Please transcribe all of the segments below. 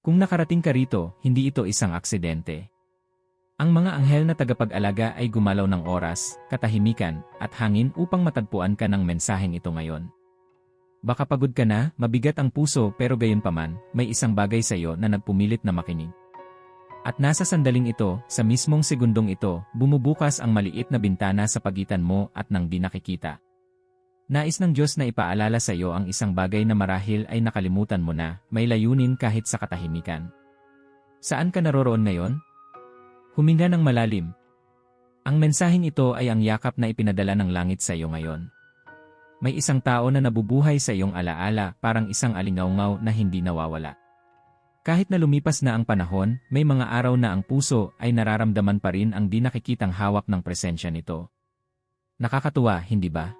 Kung nakarating ka rito, hindi ito isang aksidente. Ang mga anghel na tagapag-alaga ay gumalaw ng oras, katahimikan, at hangin upang matagpuan ka ng mensaheng ito ngayon. Baka pagod ka na, mabigat ang puso pero gayon paman, may isang bagay sa iyo na nagpumilit na makinig. At nasa sandaling ito, sa mismong segundong ito, bumubukas ang maliit na bintana sa pagitan mo at nang di nakikita. Nais ng Diyos na ipaalala sa iyo ang isang bagay na marahil ay nakalimutan mo na, may layunin kahit sa katahimikan. Saan ka naroroon ngayon? Huminga ng malalim. Ang mensaheng ito ay ang yakap na ipinadala ng langit sa iyo ngayon. May isang tao na nabubuhay sa iyong alaala parang isang alingaungaw na hindi nawawala. Kahit na lumipas na ang panahon, may mga araw na ang puso ay nararamdaman pa rin ang di nakikitang hawak ng presensya nito. Nakakatuwa, hindi ba?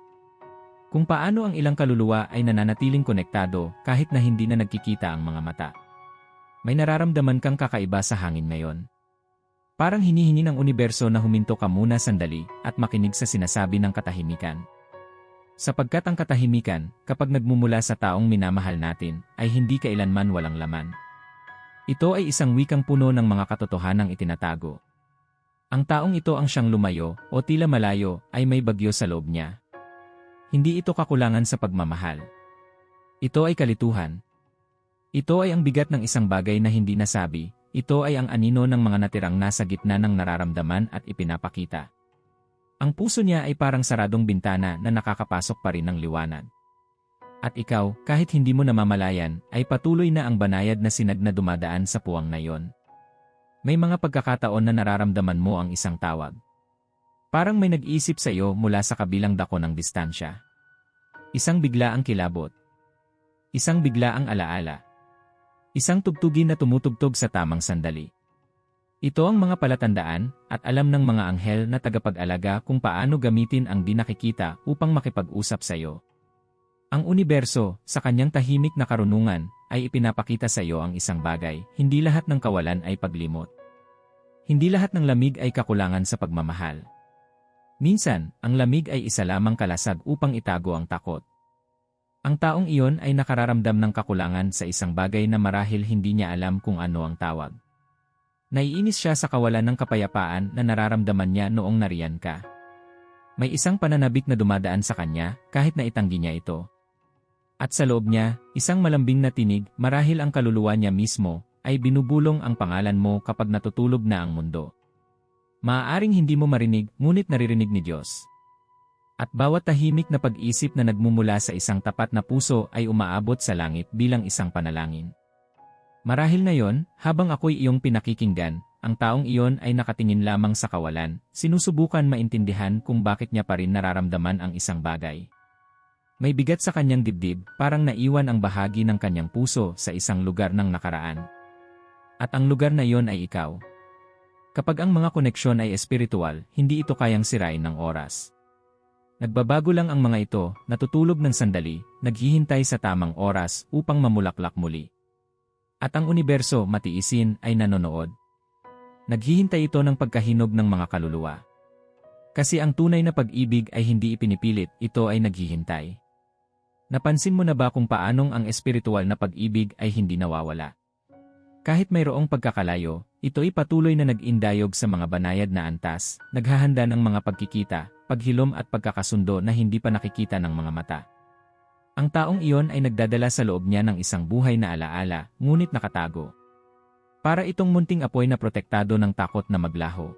Kung paano ang ilang kaluluwa ay nananatiling konektado kahit na hindi na nagkikita ang mga mata. May nararamdaman kang kakaiba sa hangin ngayon. Parang hinihingi ng universo na huminto ka muna sandali at makinig sa sinasabi ng katahimikan. Sapagkat ang katahimikan, kapag nagmumula sa taong minamahal natin, ay hindi kailanman walang laman. Ito ay isang wikang puno ng mga katotohanang itinatago. Ang taong ito ang siyang lumayo o tila malayo ay may bagyo sa loob niya. Hindi ito kakulangan sa pagmamahal. Ito ay kalituhan. Ito ay ang bigat ng isang bagay na hindi nasabi, ito ay ang anino ng mga natirang nasa gitna ng nararamdaman at ipinapakita. Ang puso niya ay parang saradong bintana na nakakapasok pa rin ng liwanag. At ikaw, kahit hindi mo namamalayan, ay patuloy na ang banayad na sinag na dumadaan sa puwang na yon. May mga pagkakataon na nararamdaman mo ang isang tawag. Parang may nag-iisip sa iyo mula sa kabilang dako ng distansya. Isang bigla ang kilabot. Isang bigla ang alaala. Isang tugtugin na tumutugtog sa tamang sandali. Ito ang mga palatandaan at alam ng mga anghel na tagapag-alaga kung paano gamitin ang di nakikita upang makipag-usap sa iyo. Ang universo, sa kanyang tahimik na karunungan, ay ipinapakita sa iyo ang isang bagay, hindi lahat ng kawalan ay paglimot. Hindi lahat ng lamig ay kakulangan sa pagmamahal. Minsan, ang lamig ay isa lamang kalasag upang itago ang takot. Ang taong iyon ay nakararamdam ng kakulangan sa isang bagay na marahil hindi niya alam kung ano ang tawag. Naiinis siya sa kawalan ng kapayapaan na nararamdaman niya noong nariyan ka. May isang pananabik na dumadaan sa kanya kahit na itanggi niya ito. At sa loob niya, isang malambing na tinig marahil ang kaluluwa niya mismo ay binubulong ang pangalan mo kapag natutulog na ang mundo. Maaaring hindi mo marinig ngunit naririnig ni Diyos. At bawat tahimik na pag-isip na nagmumula sa isang tapat na puso ay umaabot sa langit bilang isang panalangin. Marahil na yon, habang ako'y iyong pinakikinggan, ang taong iyon ay nakatingin lamang sa kawalan, sinusubukan maintindihan kung bakit niya pa rin nararamdaman ang isang bagay. May bigat sa kanyang dibdib, parang naiwan ang bahagi ng kanyang puso sa isang lugar ng nakaraan. At ang lugar na iyon ay ikaw. Kapag ang mga koneksyon ay espiritual, hindi ito kayang sirain ng oras. Nagbabago lang ang mga ito, natutulog ng sandali, naghihintay sa tamang oras upang mamulaklak muli. At ang universo, matiisin, ay nanonood. Naghihintay ito ng pagkahinog ng mga kaluluwa. Kasi ang tunay na pag-ibig ay hindi ipinipilit, ito ay naghihintay. Napansin mo na ba kung paanong ang espiritual na pag-ibig ay hindi nawawala? Kahit mayroong pagkakalayo, ito'y patuloy na nag-indayog sa mga banayad na antas, naghahanda ng mga pagkikita, paghilom at pagkakasundo na hindi pa nakikita ng mga mata. Ang taong iyon ay nagdadala sa loob niya ng isang buhay na alaala, ngunit nakatago. Para itong munting apoy na protektado ng takot na maglaho.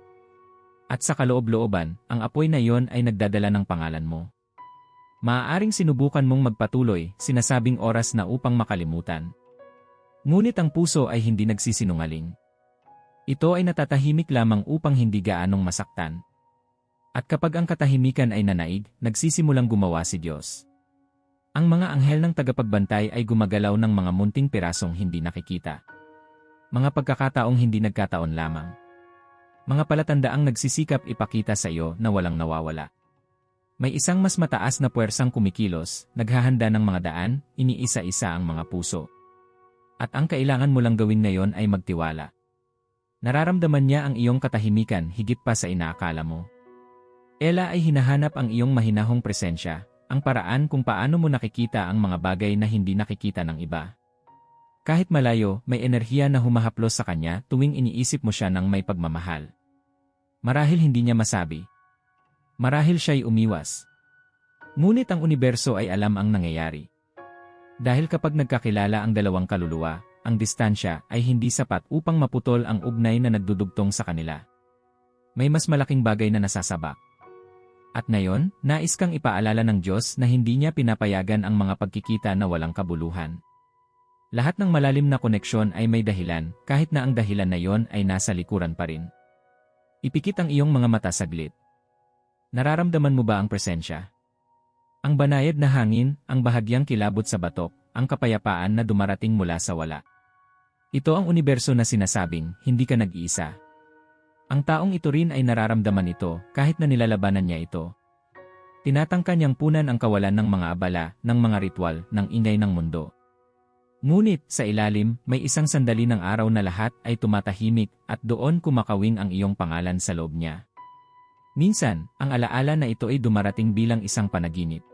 At sa kaloob-looban, ang apoy na iyon ay nagdadala ng pangalan mo. Maaaring sinubukan mong magpatuloy, sinasabing oras na upang makalimutan. Ngunit ang puso ay hindi nagsisinungaling. Ito ay natatahimik lamang upang hindi gaanong masaktan. At kapag ang katahimikan ay nanaig, nagsisimulang gumawa si Diyos. Ang mga anghel ng tagapagbantay ay gumagalaw ng mga munting pirasong hindi nakikita. Mga pagkakataong hindi nagkataon lamang. Mga palatandaang nagsisikap ipakita sa iyo na walang nawawala. May isang mas mataas na puwersang kumikilos, naghahanda ng mga daan, iniisa-isa ang mga puso. At ang kailangan mo lang gawin ngayon ay magtiwala. Nararamdaman niya ang iyong katahimikan higit pa sa inaakala mo. Ella ay hinahanap ang iyong mahinahong presensya, ang paraan kung paano mo nakikita ang mga bagay na hindi nakikita ng iba. Kahit malayo, may enerhiya na humahaplos sa kanya tuwing iniisip mo siya ng may pagmamahal. Marahil hindi niya masabi. Marahil siya'y umiwas. Ngunit ang universo ay alam ang nangyayari. Dahil kapag nagkakilala ang dalawang kaluluwa, ang distansya ay hindi sapat upang maputol ang ugnay na nagdudugtong sa kanila. May mas malaking bagay na nasasabak. At ngayon, nais kang ipaalala ng Diyos na hindi niya pinapayagan ang mga pagkikita na walang kabuluhan. Lahat ng malalim na koneksyon ay may dahilan, kahit na ang dahilan na yon ay nasa likuran pa rin. Ipikit ang iyong mga mata saglit. Nararamdaman mo ba ang presensya? Ang banayad na hangin, ang bahagyang kilabot sa batok, ang kapayapaan na dumarating mula sa wala. Ito ang universo na sinasabing, hindi ka nag-iisa. Ang taong ito rin ay nararamdaman ito kahit na nilalabanan niya ito. Tinatangka niyang punan ang kawalan ng mga abala, ng mga ritual, ng ingay ng mundo. Ngunit, sa ilalim, may isang sandali ng araw na lahat ay tumatahimik at doon kumakawing ang iyong pangalan sa loob niya. Minsan, ang alaala na ito ay dumarating bilang isang panaginip.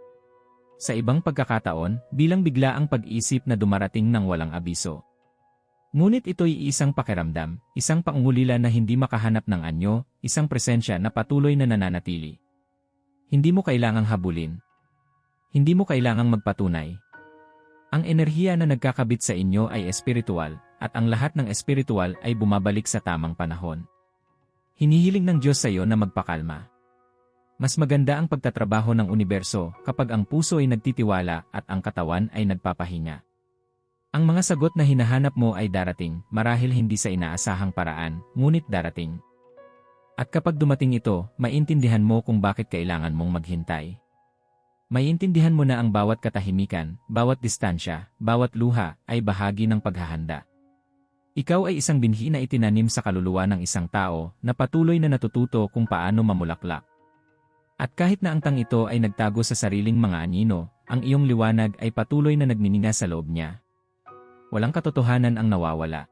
Sa ibang pagkakataon, bilang bigla ang pag-isip na dumarating ng walang abiso. Ngunit ito'y isang pakiramdam, isang pangungulila na hindi makahanap ng anyo, isang presensya na patuloy na nananatili. Hindi mo kailangang habulin. Hindi mo kailangang magpatunay. Ang enerhiya na nagkakabit sa inyo ay espiritual, at ang lahat ng espiritual ay bumabalik sa tamang panahon. Hinihiling ng Diyos sa iyo na magpakalma. Mas maganda ang pagtatrabaho ng universo kapag ang puso ay nagtitiwala at ang katawan ay nagpapahinga. Ang mga sagot na hinahanap mo ay darating, marahil hindi sa inaasahang paraan, ngunit darating. At kapag dumating ito, maintindihan mo kung bakit kailangan mong maghintay. Maintindihan mo na ang bawat katahimikan, bawat distansya, bawat luha ay bahagi ng paghahanda. Ikaw ay isang binhi na itinanim sa kaluluwa ng isang tao na patuloy na natututo kung paano mamulaklak. At kahit na ang tang ito ay nagtago sa sariling mga anino, ang iyong liwanag ay patuloy na nagnininga sa loob niya walang katotohanan ang nawawala.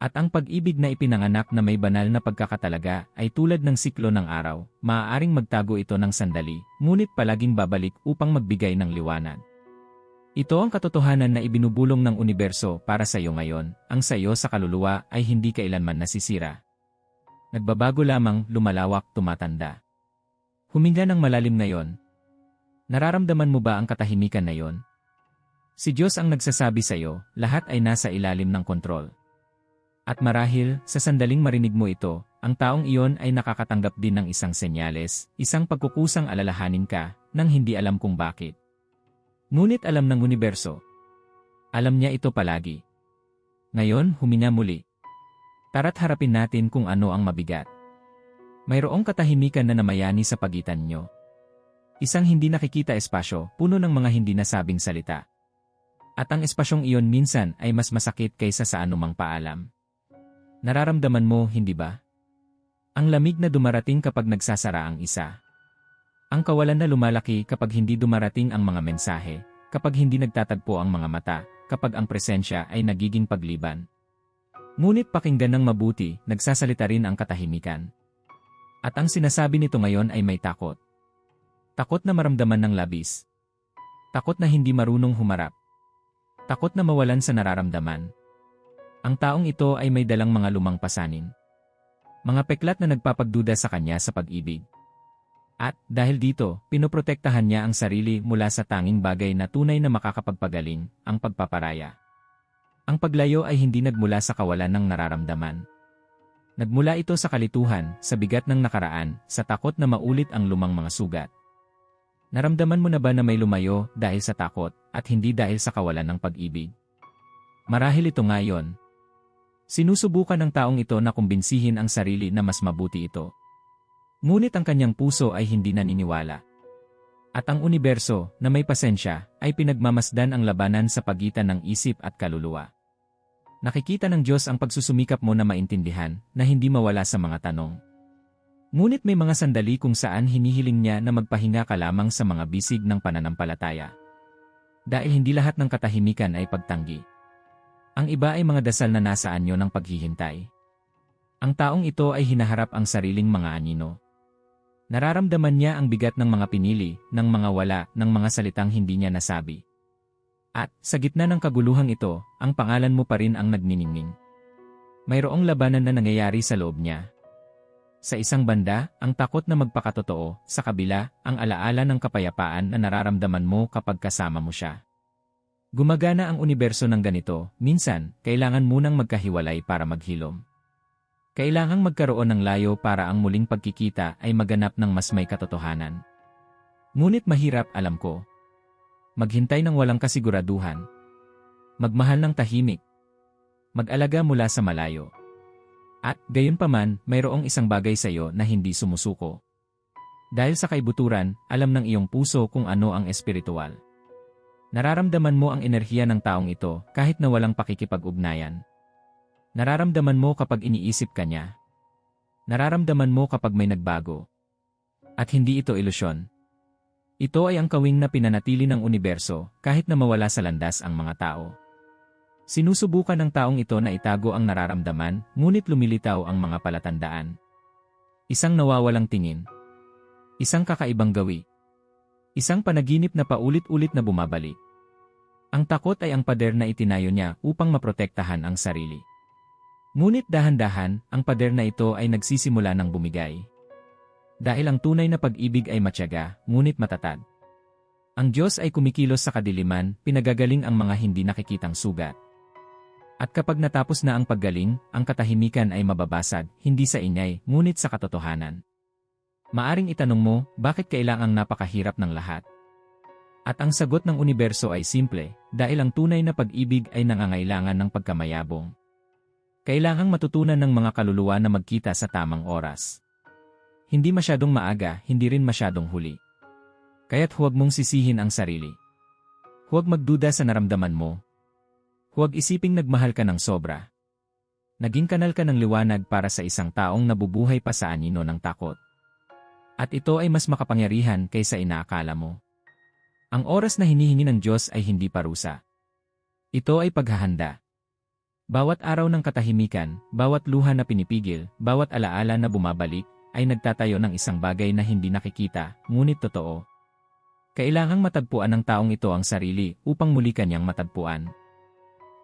At ang pag-ibig na ipinanganak na may banal na pagkakatalaga ay tulad ng siklo ng araw, maaaring magtago ito ng sandali, ngunit palaging babalik upang magbigay ng liwanag. Ito ang katotohanan na ibinubulong ng universo para sa iyo ngayon, ang sa iyo sa kaluluwa ay hindi kailanman nasisira. Nagbabago lamang, lumalawak, tumatanda. Huminga ng malalim ngayon. Nararamdaman mo ba ang katahimikan na yon? Si Diyos ang nagsasabi sa iyo, lahat ay nasa ilalim ng kontrol. At marahil, sa sandaling marinig mo ito, ang taong iyon ay nakakatanggap din ng isang senyales, isang pagkukusang alalahanin ka, nang hindi alam kung bakit. Ngunit alam ng universo. Alam niya ito palagi. Ngayon, huminga muli. Tara't harapin natin kung ano ang mabigat. Mayroong katahimikan na namayani sa pagitan nyo. Isang hindi nakikita espasyo, puno ng mga hindi nasabing salita. At ang espasyong iyon minsan ay mas masakit kaysa sa anumang paalam. Nararamdaman mo, hindi ba? Ang lamig na dumarating kapag nagsasara ang isa. Ang kawalan na lumalaki kapag hindi dumarating ang mga mensahe, kapag hindi nagtatagpo ang mga mata, kapag ang presensya ay nagiging pagliban. Ngunit pakinggan ng mabuti, nagsasalita rin ang katahimikan. At ang sinasabi nito ngayon ay may takot. Takot na maramdaman ng labis. Takot na hindi marunong humarap. Takot na mawalan sa nararamdaman. Ang taong ito ay may dalang mga lumang pasanin. Mga peklat na nagpapagduda sa kanya sa pag-ibig. At, dahil dito, pinoprotektahan niya ang sarili mula sa tanging bagay na tunay na makakapagpagaling, ang pagpaparaya. Ang paglayo ay hindi nagmula sa kawalan ng nararamdaman. Nagmula ito sa kalituhan, sa bigat ng nakaraan, sa takot na maulit ang lumang mga sugat. Naramdaman mo na ba na may lumayo dahil sa takot at hindi dahil sa kawalan ng pag-ibig? Marahil ito ngayon. Sinusubukan ng taong ito na kumbinsihin ang sarili na mas mabuti ito. Ngunit ang kanyang puso ay hindi naniniwala. At ang universo, na may pasensya, ay pinagmamasdan ang labanan sa pagitan ng isip at kaluluwa. Nakikita ng Diyos ang pagsusumikap mo na maintindihan, na hindi mawala sa mga tanong. Ngunit may mga sandali kung saan hinihiling niya na magpahinga ka lamang sa mga bisig ng pananampalataya. Dahil hindi lahat ng katahimikan ay pagtanggi. Ang iba ay mga dasal na nasa anyo ng paghihintay. Ang taong ito ay hinaharap ang sariling mga anino. Nararamdaman niya ang bigat ng mga pinili, ng mga wala, ng mga salitang hindi niya nasabi. At, sa gitna ng kaguluhang ito, ang pangalan mo pa rin ang nagniningning. Mayroong labanan na nangyayari sa loob niya. Sa isang banda, ang takot na magpakatotoo, sa kabila, ang alaala ng kapayapaan na nararamdaman mo kapag kasama mo siya. Gumagana ang universo ng ganito, minsan, kailangan munang magkahiwalay para maghilom. Kailangang magkaroon ng layo para ang muling pagkikita ay maganap ng mas may katotohanan. Ngunit mahirap, alam ko. Maghintay ng walang kasiguraduhan. Magmahal ng tahimik. Mag-alaga mula sa malayo. At, gayon paman, mayroong isang bagay sa iyo na hindi sumusuko. Dahil sa kaibuturan, alam ng iyong puso kung ano ang espiritual. Nararamdaman mo ang enerhiya ng taong ito kahit na walang pakikipag-ugnayan. Nararamdaman mo kapag iniisip ka niya. Nararamdaman mo kapag may nagbago. At hindi ito ilusyon. Ito ay ang kawing na pinanatili ng universo kahit na mawala sa landas ang mga tao. Sinusubukan ng taong ito na itago ang nararamdaman, ngunit lumilitaw ang mga palatandaan. Isang nawawalang tingin. Isang kakaibang gawi. Isang panaginip na paulit-ulit na bumabalik. Ang takot ay ang pader na itinayo niya upang maprotektahan ang sarili. Ngunit dahan-dahan, ang pader na ito ay nagsisimula ng bumigay. Dahil ang tunay na pag-ibig ay matyaga, ngunit matatag. Ang Diyos ay kumikilos sa kadiliman, pinagagaling ang mga hindi nakikitang sugat. At kapag natapos na ang paggaling, ang katahimikan ay mababasag, hindi sa inyay, ngunit sa katotohanan. Maaring itanong mo, bakit kailangang napakahirap ng lahat? At ang sagot ng universo ay simple, dahil ang tunay na pag-ibig ay nangangailangan ng pagkamayabong. Kailangang matutunan ng mga kaluluwa na magkita sa tamang oras. Hindi masyadong maaga, hindi rin masyadong huli. Kaya't huwag mong sisihin ang sarili. Huwag magduda sa naramdaman mo. Huwag isiping nagmahal ka ng sobra. Naging kanal ka ng liwanag para sa isang taong nabubuhay pa sa anino ng takot. At ito ay mas makapangyarihan kaysa inaakala mo. Ang oras na hinihingi ng Diyos ay hindi parusa. Ito ay paghahanda. Bawat araw ng katahimikan, bawat luha na pinipigil, bawat alaala na bumabalik, ay nagtatayo ng isang bagay na hindi nakikita, ngunit totoo. Kailangang matagpuan ng taong ito ang sarili upang muli kanyang matagpuan.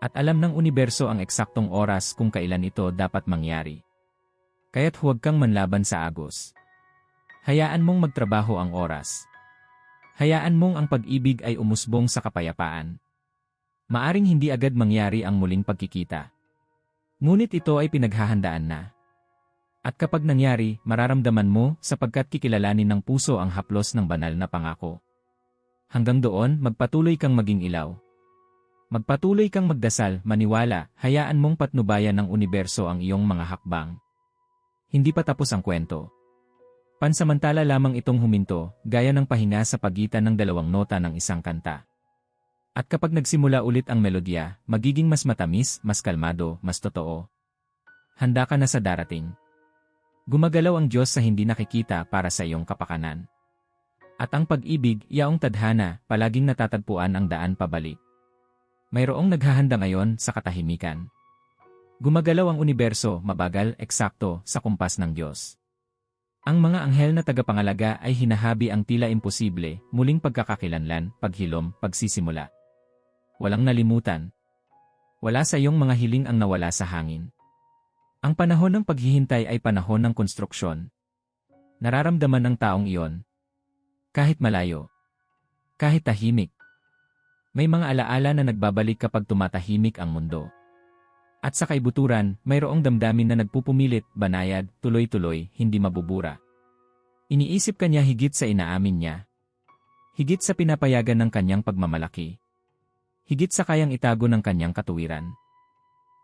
At alam ng universo ang eksaktong oras kung kailan ito dapat mangyari. Kaya't huwag kang manlaban sa agos. Hayaan mong magtrabaho ang oras. Hayaan mong ang pag-ibig ay umusbong sa kapayapaan. Maaring hindi agad mangyari ang muling pagkikita. Ngunit ito ay pinaghahandaan na. At kapag nangyari, mararamdaman mo sapagkat kikilalanin ng puso ang haplos ng banal na pangako. Hanggang doon, magpatuloy kang maging ilaw. Magpatuloy kang magdasal, maniwala, hayaan mong patnubayan ng universo ang iyong mga hakbang. Hindi pa tapos ang kwento. Pansamantala lamang itong huminto, gaya ng pahinga sa pagitan ng dalawang nota ng isang kanta. At kapag nagsimula ulit ang melodya, magiging mas matamis, mas kalmado, mas totoo. Handa ka na sa darating. Gumagalaw ang Diyos sa hindi nakikita para sa iyong kapakanan. At ang pag-ibig, yaong tadhana, palaging natatagpuan ang daan pabalik. Mayroong naghahanda ngayon sa katahimikan. Gumagalaw ang universo, mabagal, eksakto, sa kumpas ng Diyos. Ang mga anghel na tagapangalaga ay hinahabi ang tila imposible, muling pagkakakilanlan, paghilom, pagsisimula. Walang nalimutan. Wala sa iyong mga hiling ang nawala sa hangin. Ang panahon ng paghihintay ay panahon ng konstruksyon. Nararamdaman ng taong iyon. Kahit malayo. Kahit tahimik. May mga alaala na nagbabalik kapag tumatahimik ang mundo. At sa kaibuturan, mayroong damdamin na nagpupumilit, banayad, tuloy-tuloy, hindi mabubura. Iniisip kanya higit sa inaamin niya. Higit sa pinapayagan ng kanyang pagmamalaki. Higit sa kayang itago ng kanyang katuwiran.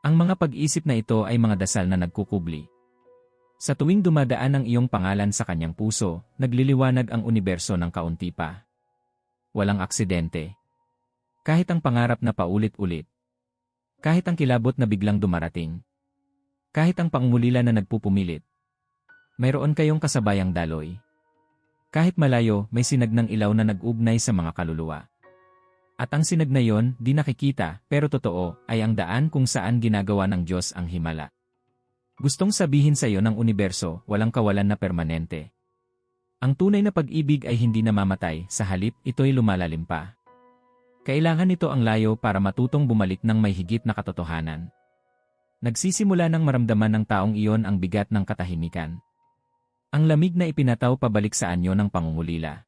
Ang mga pag-isip na ito ay mga dasal na nagkukubli. Sa tuwing dumadaan ang iyong pangalan sa kanyang puso, nagliliwanag ang universo ng kaunti pa. Walang aksidente. Kahit ang pangarap na paulit-ulit, kahit ang kilabot na biglang dumarating. Kahit ang pangmulila na nagpupumilit. Mayroon kayong kasabayang daloy. Kahit malayo, may sinag ng ilaw na nag-ugnay sa mga kaluluwa. At ang sinag na yon, di nakikita, pero totoo, ay ang daan kung saan ginagawa ng Diyos ang himala. Gustong sabihin sa iyo ng universo, walang kawalan na permanente. Ang tunay na pag-ibig ay hindi namamatay, sa halip, ito'y lumalalim pa. Kailangan nito ang layo para matutong bumalik ng may higit na katotohanan. Nagsisimula ng maramdaman ng taong iyon ang bigat ng katahimikan. Ang lamig na ipinataw pabalik sa anyo ng pangungulila.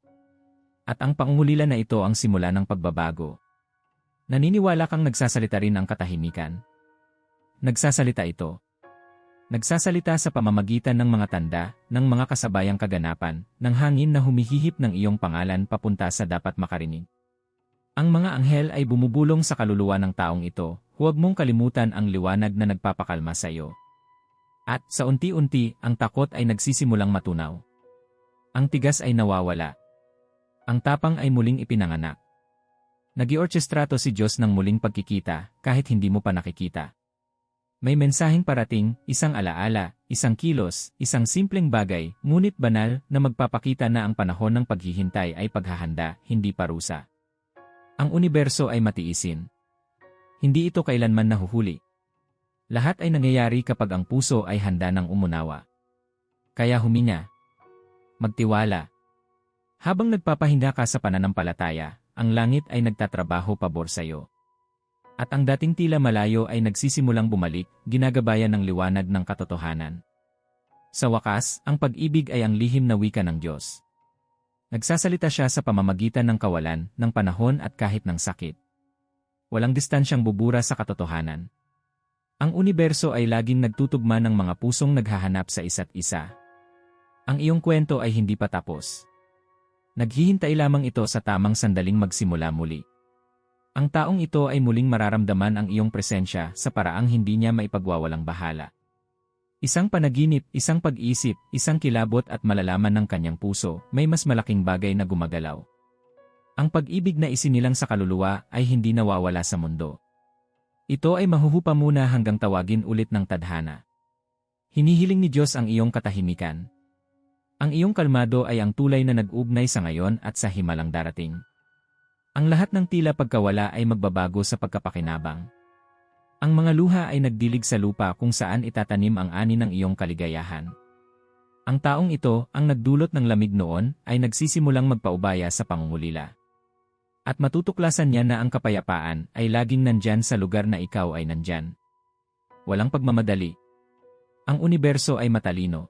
At ang pangungulila na ito ang simula ng pagbabago. Naniniwala kang nagsasalita rin ang katahimikan. Nagsasalita ito. Nagsasalita sa pamamagitan ng mga tanda, ng mga kasabayang kaganapan, ng hangin na humihihip ng iyong pangalan papunta sa dapat makarinig. Ang mga anghel ay bumubulong sa kaluluwa ng taong ito, huwag mong kalimutan ang liwanag na nagpapakalma sa iyo. At sa unti-unti, ang takot ay nagsisimulang matunaw. Ang tigas ay nawawala. Ang tapang ay muling ipinanganak. Nagiorchestrato si Diyos ng muling pagkikita, kahit hindi mo pa nakikita. May mensaheng parating, isang alaala, isang kilos, isang simpleng bagay, ngunit banal na magpapakita na ang panahon ng paghihintay ay paghahanda, hindi parusa. Ang universo ay matiisin. Hindi ito kailanman nahuhuli. Lahat ay nangyayari kapag ang puso ay handa ng umunawa. Kaya huminga. Magtiwala. Habang nagpapahinga ka sa pananampalataya, ang langit ay nagtatrabaho pabor sa iyo. At ang dating tila malayo ay nagsisimulang bumalik, ginagabayan ng liwanag ng katotohanan. Sa wakas, ang pag-ibig ay ang lihim na wika ng Diyos. Nagsasalita siya sa pamamagitan ng kawalan, ng panahon at kahit ng sakit. Walang distansyang bubura sa katotohanan. Ang universo ay laging nagtutugma ng mga pusong naghahanap sa isa't isa. Ang iyong kwento ay hindi pa tapos. Naghihintay lamang ito sa tamang sandaling magsimula muli. Ang taong ito ay muling mararamdaman ang iyong presensya sa paraang hindi niya maipagwawalang bahala. Isang panaginip, isang pag-isip, isang kilabot at malalaman ng kanyang puso, may mas malaking bagay na gumagalaw. Ang pag-ibig na isinilang sa kaluluwa ay hindi nawawala sa mundo. Ito ay mahuhupa muna hanggang tawagin ulit ng tadhana. Hinihiling ni Diyos ang iyong katahimikan. Ang iyong kalmado ay ang tulay na nag-ugnay sa ngayon at sa himalang darating. Ang lahat ng tila pagkawala ay magbabago sa pagkapakinabang. Ang mga luha ay nagdilig sa lupa kung saan itatanim ang ani ng iyong kaligayahan. Ang taong ito, ang nagdulot ng lamig noon, ay nagsisimulang magpaubaya sa pangungulila. At matutuklasan niya na ang kapayapaan ay laging nandyan sa lugar na ikaw ay nandyan. Walang pagmamadali. Ang universo ay matalino.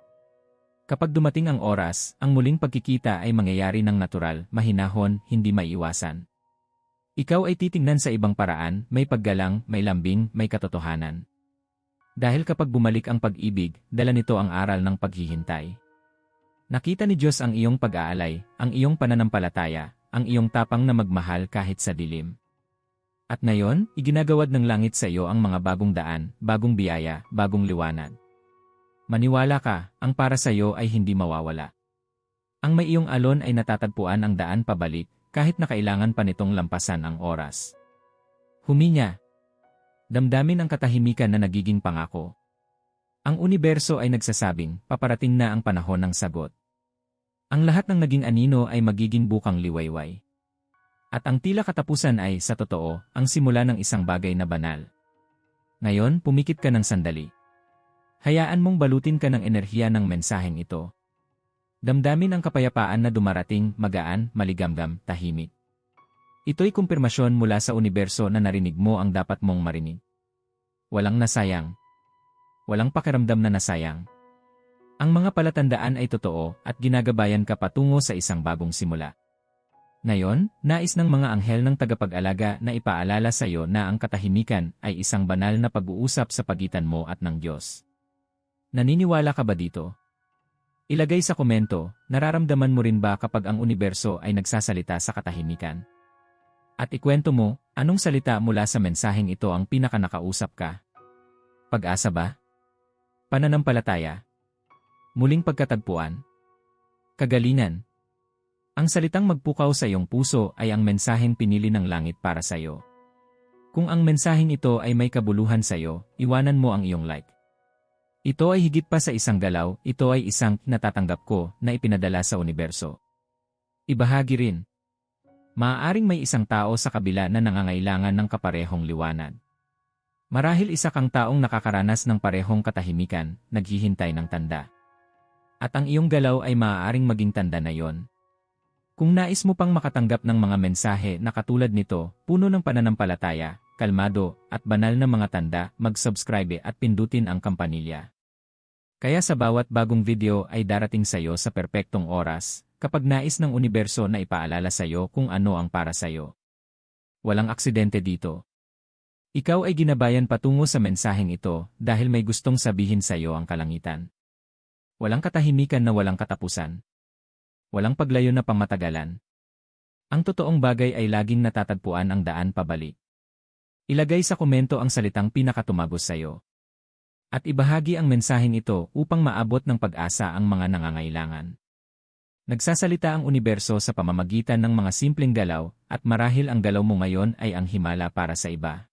Kapag dumating ang oras, ang muling pagkikita ay mangyayari ng natural, mahinahon, hindi maiiwasan. Ikaw ay titingnan sa ibang paraan, may paggalang, may lambing, may katotohanan. Dahil kapag bumalik ang pag-ibig, dala nito ang aral ng paghihintay. Nakita ni Diyos ang iyong pag-aalay, ang iyong pananampalataya, ang iyong tapang na magmahal kahit sa dilim. At ngayon, iginagawad ng langit sa iyo ang mga bagong daan, bagong biyaya, bagong liwanag. Maniwala ka, ang para sa iyo ay hindi mawawala. Ang may iyong alon ay natatagpuan ang daan pabalik, kahit na kailangan pa nitong lampasan ang oras. Huminya. Damdamin ang katahimikan na nagiging pangako. Ang universo ay nagsasabing, paparating na ang panahon ng sagot. Ang lahat ng naging anino ay magiging bukang liwayway. At ang tila katapusan ay, sa totoo, ang simula ng isang bagay na banal. Ngayon, pumikit ka ng sandali. Hayaan mong balutin ka ng enerhiya ng mensaheng ito. Damdamin ang kapayapaan na dumarating, magaan, maligamgam, tahimik. Ito'y kumpirmasyon mula sa universo na narinig mo ang dapat mong marinig. Walang nasayang. Walang pakiramdam na nasayang. Ang mga palatandaan ay totoo at ginagabayan ka patungo sa isang bagong simula. Ngayon, nais ng mga anghel ng tagapag-alaga na ipaalala sa iyo na ang katahimikan ay isang banal na pag-uusap sa pagitan mo at ng Diyos. Naniniwala ka ba dito? Ilagay sa komento, nararamdaman mo rin ba kapag ang universo ay nagsasalita sa katahimikan? At ikwento mo, anong salita mula sa mensaheng ito ang pinakanakausap ka? Pag-asa ba? Pananampalataya? Muling pagkatagpuan. Kagalingan. Ang salitang magpukaw sa iyong puso ay ang mensaheng pinili ng langit para sa iyo. Kung ang mensaheng ito ay may kabuluhan sa iyo, iwanan mo ang iyong like. Ito ay higit pa sa isang galaw, ito ay isang natatanggap ko na ipinadala sa universo. Ibahagi rin. Maaaring may isang tao sa kabila na nangangailangan ng kaparehong liwanag. Marahil isa kang taong nakakaranas ng parehong katahimikan, naghihintay ng tanda. At ang iyong galaw ay maaaring maging tanda na yon. Kung nais mo pang makatanggap ng mga mensahe na katulad nito, puno ng pananampalataya, kalmado, at banal na mga tanda, mag-subscribe at pindutin ang kampanilya. Kaya sa bawat bagong video ay darating sa iyo sa perpektong oras, kapag nais ng universo na ipaalala sa iyo kung ano ang para sa iyo. Walang aksidente dito. Ikaw ay ginabayan patungo sa mensaheng ito dahil may gustong sabihin sa iyo ang kalangitan. Walang katahimikan na walang katapusan. Walang paglayo na pamatagalan. Ang totoong bagay ay laging natatagpuan ang daan pabalik. Ilagay sa komento ang salitang pinakatumagos sa iyo. At ibahagi ang mensaheng ito upang maabot ng pag-asa ang mga nangangailangan. Nagsasalita ang universo sa pamamagitan ng mga simpleng galaw at marahil ang galaw mo ngayon ay ang himala para sa iba.